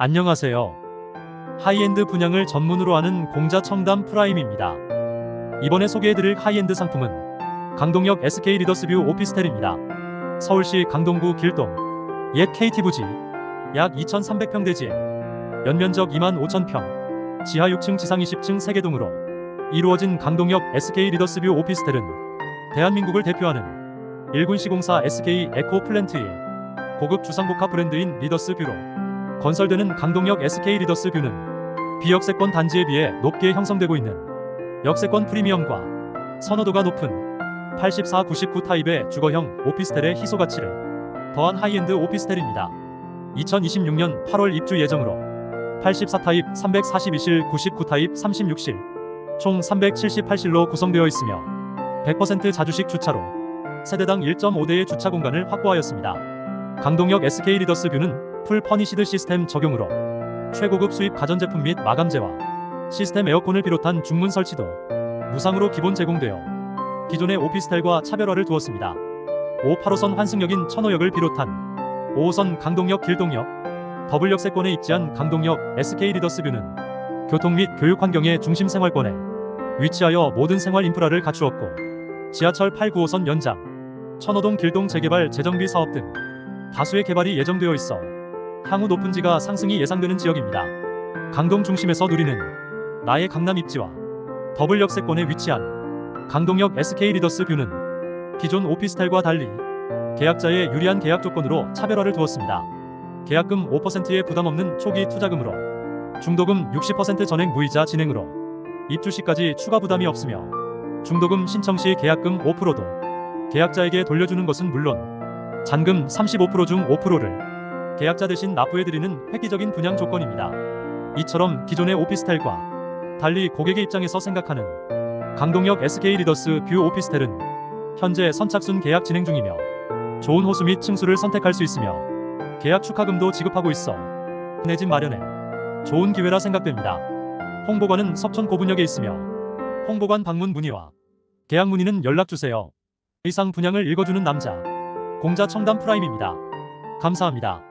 안녕하세요. 하이엔드 분양을 전문으로 하는 공자 청담 프라임입니다. 이번에 소개해드릴 하이엔드 상품은 강동역 SK 리더스뷰 오피스텔입니다. 서울시 강동구 길동 옛 KT 부지 약 2,300평 대지에 연면적 2만 5천 평, 지하 6층 지상 20층 3개동으로 이루어진 강동역 SK 리더스뷰 오피스텔은 대한민국을 대표하는 일군시공사 SK 에코 플랜트의 고급 주상복합 브랜드인 리더스 뷰로 건설되는 강동역 SK 리더스 뷰는 비역세권 단지에 비해 높게 형성되고 있는 역세권 프리미엄과 선호도가 높은 84, 99 타입의 주거형 오피스텔의 희소 가치를 더한 하이엔드 오피스텔입니다. 2026년 8월 입주 예정으로 84 타입 342실 99 타입 36실 총 378실로 구성되어 있으며 100% 자주식 주차로 세대당 1.5대의 주차 공간을 확보하였습니다. 강동역 SK 리더스 뷰는 풀 퍼니시드 시스템 적용으로 최고급 수입 가전제품 및 마감재와 시스템 에어컨을 비롯한 중문 설치도 무상으로 기본 제공되어 기존의 오피스텔과 차별화를 두었습니다. 5, 8호선 환승역인 천호역을 비롯한 5호선 강동역 길동역 더블역 세권에 입지한 강동역 SK 리더스뷰는 교통 및 교육 환경의 중심 생활권에 위치하여 모든 생활 인프라를 갖추었고 지하철 8, 9호선 연장, 천호동 길동 재개발 재정비 사업 등 다수의 개발이 예정되어 있어 향후 높은 지가 상승이 예상되는 지역입니다. 강동 중심에서 누리는 나의 강남 입지와 더블 역세권에 위치한 강동역 SK 리더스 뷰는 기존 오피스텔과 달리 계약자의 유리한 계약 조건으로 차별화를 두었습니다. 계약금 5%의 부담 없는 초기 투자금으로 중도금 60% 전액 무이자 진행으로 입주 시까지 추가 부담이 없으며 중도금 신청 시 계약금 5%도 계약자에게 돌려주는 것은 물론 잔금 35%중 5%를 계약자 대신 납부해드리는 획기적인 분양 조건입니다. 이처럼 기존의 오피스텔과 달리 고객의 입장에서 생각하는 강동역 SK 리더스 뷰 오피스텔은 현재 선착순 계약 진행 중이며 좋은 호수 및 층수를 선택할 수 있으며 계약 축하금도 지급하고 있어 내 집 마련에 좋은 기회라 생각됩니다. 홍보관은 석촌 고분역에 있으며 홍보관 방문 문의와 계약 문의는 연락 주세요. 이상 분양을 읽어주는 남자 공자 청담 프라임입니다. 감사합니다.